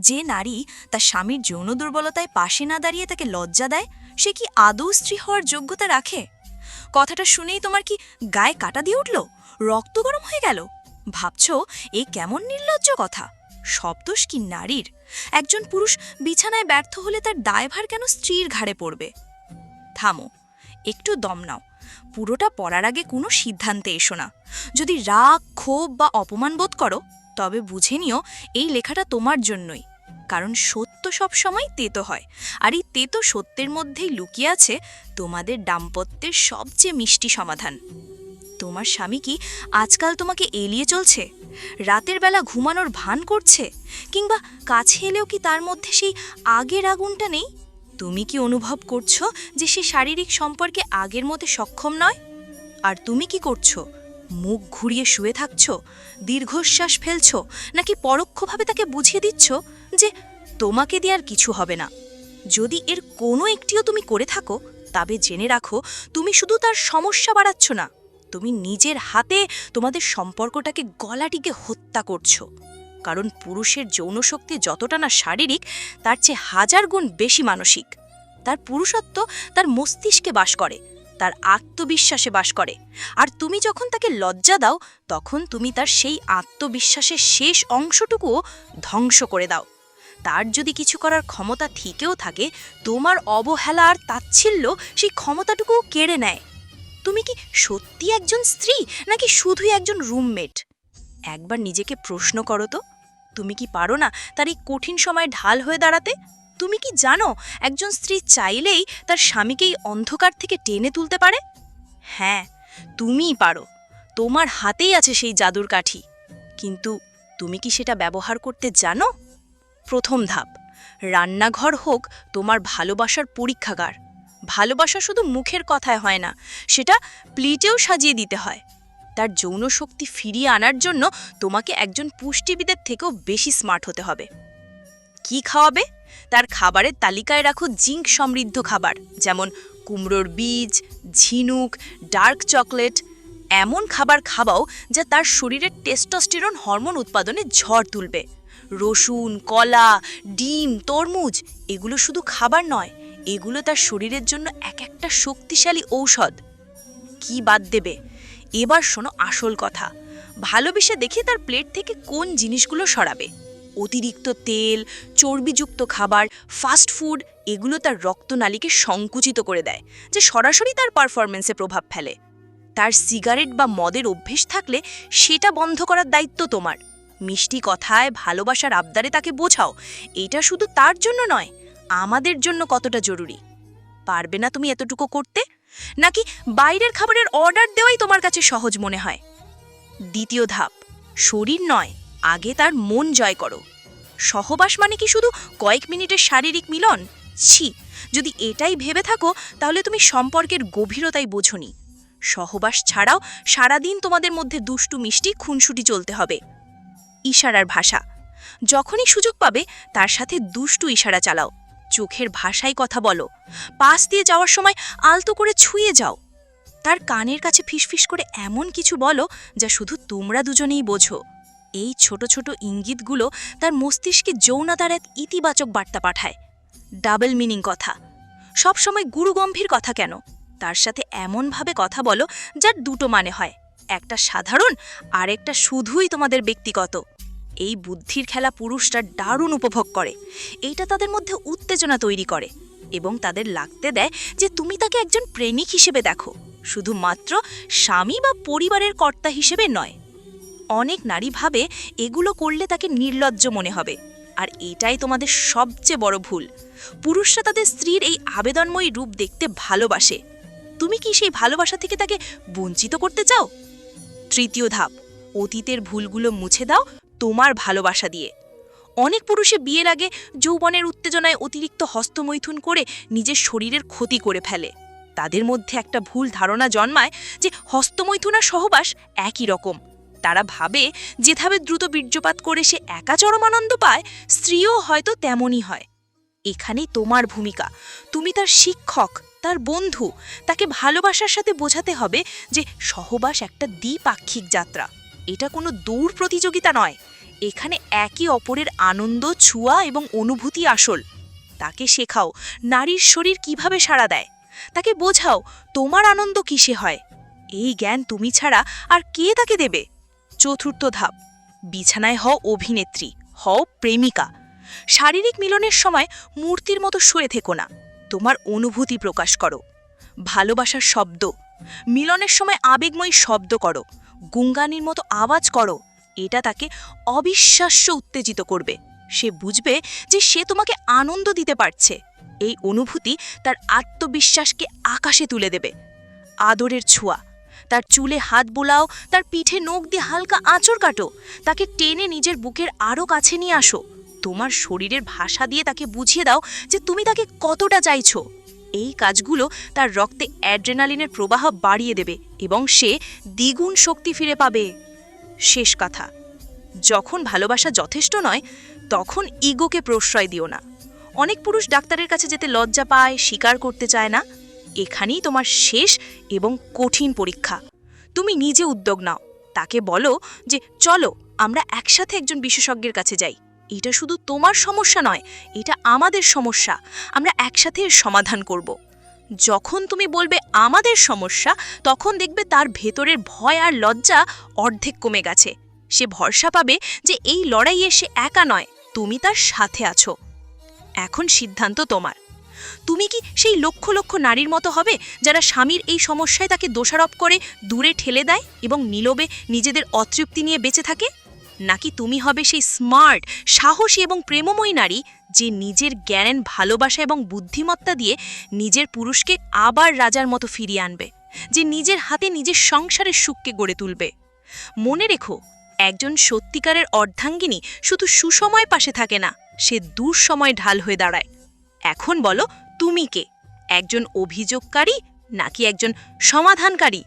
যে নারী তার স্বামীর যৌন দুর্বলতায় পাশে না দাঁড়িয়ে তাকে লজ্জা দেয়, সে কি আদৌ স্ত্রী হওয়ার যোগ্যতা রাখে? কথাটা শুনেই তোমার কি গায়ে কাটা দিয়ে উঠল? রক্ত গরম হয়ে গেল? ভাবছ এ কেমন নির্লজ্জ কথা? সব দোষ কি নারীর? একজন পুরুষ বিছানায় ব্যর্থ হলে তার দায়ভার কেন স্ত্রীর ঘাড়ে পড়বে? থামো, একটু দম নাও। পুরোটা পড়ার আগে কোনো সিদ্ধান্তে এসো না। যদি রাগ, ক্ষোভ বা অপমান বোধ করো, তবে বুঝে নিও এই লেখাটা তোমার জন্যই। কারণ সত্য সব সময় তেতো হয়। আর এই তেতো সত্যের মধ্যেই লুকিয়ে আছে তোমাদের দাম্পত্যের সবচেয়ে মিষ্টি সমাধান। তোমার স্বামী কি আজকাল তোমাকে এলিয়ে চলছে? রাতের বেলা ঘুমানোর ভান করছে? কিংবা কাছে এলেও কি তার মধ্যে সেই আগের আগুনটা নেই? তুমি কি অনুভব করছ যে সে শারীরিক সম্পর্কে আগের মতো সক্ষম নয়? আর তুমি কি করছ? মুখ ঘুরিয়ে শুয়ে থাকছো? দীর্ঘশ্বাস ফেলছো? নাকি পরোক্ষভাবে তাকে বুঝিয়ে দিচ্ছ? যে তোমাকে দিয়ে আর কিছু হবে না। যদি এর কোনো একটিও তুমি করে থাকো, তবে জেনে রাখো, তুমি শুধু তার সমস্যা বাড়াচ্ছ না, তুমি নিজের হাতে তোমাদের সম্পর্কটাকে গলাটিকে হত্যা করছ। কারণ পুরুষের যৌনশক্তি যতটা না শারীরিক, তার চেয়ে হাজার গুণ বেশি মানসিক। তার পুরুষত্ব তার মস্তিষ্কে বাস করে, তার আত্মবিশ্বাসে বাস করে। আর তুমি যখন তাকে লজ্জা দাও, তখন তুমি তার সেই আত্মবিশ্বাসের শেষ অংশটুকুও ধ্বংস করে দাও। তার যদি কিছু করার ক্ষমতা থেকেও থাকে, তোমার অবহেলা আর তাচ্ছিল্য সেই ক্ষমতাটুকুও কেড়ে নেয়। তুমি কি সত্যি একজন স্ত্রী, নাকি শুধুই একজন রুমমেট? একবার নিজেকে প্রশ্ন করো তো। তুমি কি পারো না তার এই কঠিন সময় ঢাল হয়ে দাঁড়াতে? তুমি কি জানো একজন স্ত্রী চাইলেই তার স্বামীকে এই অন্ধকার থেকে টেনে তুলতে পারে? হ্যাঁ তুমিই পারো। তোমার হাতেই আছে সেই জাদুর কাঠি। কিন্তু তুমি কি সেটা ব্যবহার করতে জানো? প্রথম ধাপ। রান্নাঘর হোক, তোমার ভালোবাসার পরীক্ষাগার। ভালোবাসা শুধু মুখের কথায় হয় না, সেটা প্লিটেও সাজিয়ে দিতে হয়। তার যৌন শক্তি ফিরিয়ে আনার জন্য তোমাকে একজন পুষ্টিবিদের থেকেও বেশি স্মার্ট হতে হবে। কি খাওয়াবে? তার খাবারের তালিকায় রাখো জিঙ্ক সমৃদ্ধ খাবার, যেমন কুমড়োর বীজ, ঝিনুক, ডার্ক চকলেট। এমন খাবার খাওয়াও যা তার শরীরের টেস্টোস্টেরন হরমোন উৎপাদনে ঝড় তুলবে। রসুন, কলা, ডিম, তরমুজ, এগুলো শুধু খাবার নয়, এগুলো তার শরীরের জন্য এক একটা শক্তিশালী ঔষধ। কি বাদ দেবে? এবার শোনো আসল কথা। ভালোবেসে দেখে তার প্লেট থেকে কোন জিনিসগুলো সরাবে? অতিরিক্ত তেল, চর্বিযুক্ত খাবার ফাস্ট ফুড এগুলো তার রক্তনালীকে সংকুচিত করে দেয়, যে সরাসরি তার পারফরমেন্সে প্রভাব ফেলে। তার সিগারেট বা মদের অভ্যেস থাকলে সেটা বন্ধ করার দায়িত্ব তোমার। মিষ্টি কথায় ভালোবাসার আবদারে তাকে বোঝাও। এটা শুধু তার জন্য নয়, আমাদের জন্য কতটা জরুরি। পারবে না তুমি এতটুকু করতে? নাকি বাইরের খাবারের অর্ডার দেওয়াই তোমার কাছে সহজ মনে হয়? দ্বিতীয় ধাপ, শরীর নয়, আগে তার মন জয় করো। সহবাস মানে কি শুধু কয়েক মিনিটের শারীরিক মিলন? ছি, যদি এটাই ভেবে থাকো, তাহলে তুমি সম্পর্কের গভীরতাই বোঝনি। সহবাস ছাড়াও সারাদিন তোমাদের মধ্যে দুষ্টু মিষ্টি খুনসুটি চলতে হবে। ইশারার ভাষা। যখনই সুযোগ পাবে, তার সাথে দুষ্টু ইশারা চালাও। চোখের ভাষায় কথা বলো। পাশ দিয়ে যাওয়ার সময় আলতো করে ছুঁয়ে যাও। তার কানের কাছে ফিসফিস করে এমন কিছু বলো, যা শুধু তোমরা দুজনেই বোঝো। এই ছোট ছোট ইঙ্গিতগুলো তার মস্তিষ্কে যৌনতার এক ইতিবাচক বার্তা পাঠায়। ডাবল মিনিং কথা। সবসময় গুরুগম্ভীর কথা কেন? তার সাথে এমনভাবে কথা বলো, যার দুটো মানে হয়। একটা সাধারণ আর একটা শুধুই তোমাদের ব্যক্তিগত। এই বুদ্ধির খেলা পুরুষরা দারুণ উপভোগ করে। এইটা তাদের মধ্যে উত্তেজনা তৈরি করে এবং তাদের লাগতে দেয় যে তুমি তাকে একজন প্রেমিক হিসেবে দেখো, শুধুমাত্র স্বামী বা পরিবারের কর্তা হিসেবে নয়। অনেক নারী ভাবে এগুলো করলে তাকে নির্লজ্জ মনে হবে, আর এটাই তোমাদের সবচেয়ে বড় ভুল। পুরুষরা তাদের স্ত্রীর এই আবেদনময়ী রূপ দেখতে ভালোবাসে। তুমি কি সেই ভালোবাসা থেকে তাকে বঞ্চিত করতে চাও? তৃতীয় ধাপ, অতীতের ভুলগুলো মুছে দাও তোমার ভালোবাসা দিয়ে। অনেক পুরুষে বিয়ের আগে যৌবনের উত্তেজনায় অতিরিক্ত হস্তমৈথুন করে নিজের শরীরের ক্ষতি করে ফেলে। তাদের মধ্যে একটা ভুল ধারণা জন্মায় যে হস্তমৈথুন আর সহবাস একই রকম। তারা ভাবে, যেভাবে দ্রুত বীর্যপাত করে সে একা চরমানন্দ পায়, স্ত্রীও হয়তো তেমনই হয়। এখানেই তোমার ভূমিকা। তুমি তার শিক্ষক, তার বন্ধু। তাকে ভালোবাসার সাথে বোঝাতে হবে যে সহবাস একটা দ্বিপাক্ষিক যাত্রা। এটা কোনো দৌড় প্রতিযোগিতা নয়। এখানে একে অপরের আনন্দ, ছুয়া এবং অনুভূতি আসল। তাকে শেখাও নারীর শরীর কীভাবে সাড়া দেয়। তাকে বোঝাও তোমার আনন্দ কিসে হয়। এই জ্ঞান তুমি ছাড়া আর কে তাকে দেবে? চতুর্থ ধাপ, বিছানায় হও অভিনেত্রী, হও প্রেমিকা। শারীরিক মিলনের সময় মূর্তির মতো শুয়ে থেকো না। তোমার অনুভূতি প্রকাশ করো। ভালোবাসার শব্দ, মিলনের সময় আবেগময়ী শব্দ করো। গুঙ্গানির মতো আওয়াজ করো, এটা তাকে অবিশ্বাস্য উত্তেজিত করবে। সে বুঝবে যে সে তোমাকে আনন্দ দিতে পারছে। এই অনুভূতি তার আত্মবিশ্বাসকে আকাশে তুলে দেবে। আদরের ছোঁয়া, তার চুলে হাত বোলাও, তার পিঠে নখ দিয়ে হালকা আঁচড় কাটো, তাকে টেনে নিজের বুকের আরও কাছে নিয়ে আসো। তোমার শরীরের ভাষা দিয়ে তাকে বুঝিয়ে দাও যে তুমি তাকে কতটা চাইছো। এই কাজগুলো তার রক্তে অ্যাড্রেনালিনের প্রবাহ বাড়িয়ে দেবে এবং সে দ্বিগুণ শক্তি ফিরে পাবে। শেষ কথা, যখন ভালোবাসা যথেষ্ট নয়, তখন ইগোকে প্রশ্রয় দিও না। অনেক পুরুষ ডাক্তারের কাছে যেতে লজ্জা পায় স্বীকার করতে চায় না। এখানেই তোমার শেষ এবং কঠিন পরীক্ষা। তুমি নিজে উদ্যোগ নাও। তাকে বলো যে, চলো, আমরা একসাথে একজন বিশেষজ্ঞের কাছে যাই। এটা শুধু তোমার সমস্যা নয়, এটা আমাদের সমস্যা। আমরা একসাথে এর সমাধান করব। যখন তুমি বলবে আমাদের সমস্যা, তখন দেখবে তার ভেতরের ভয় আর লজ্জা অর্ধেক কমে গেছে। সে ভরসা পাবে যে এই লড়াইয়ে সে একা নয়, তুমি তার সাথে আছো। এখন সিদ্ধান্ত তোমার। তুমি কি সেই লক্ষ লক্ষ নারীর মতো হবে, যারা স্বামীর এই সমস্যায় তাকে দোষারোপ করে দূরে ঠেলে দেয় এবং নীলবে নিজেদের অতৃপ্তি নিয়ে বেঁচে থাকে? নাকি তুমি হবে সেই স্মার্ট, সাহসী এবং প্রেমময়ী নারী যে নিজের জ্ঞান, ভালোবাসা এবং বুদ্ধিমত্তা দিয়ে নিজের পুরুষকে আবার রাজার মতো ফিরিয়ে আনবে, যে নিজের হাতে নিজের সংসারের সুখকে গড়ে তুলবে? মনে রেখো, একজন সত্যিকারের অর্ধাঙ্গিনী শুধু সুসময় পাশে থাকে না, সে দুঃসময় ঢাল হয়ে দাঁড়ায়। এখন বলো, তুমি কে? একজন অভিযোগকারী নাকি একজন সমাধানকারী?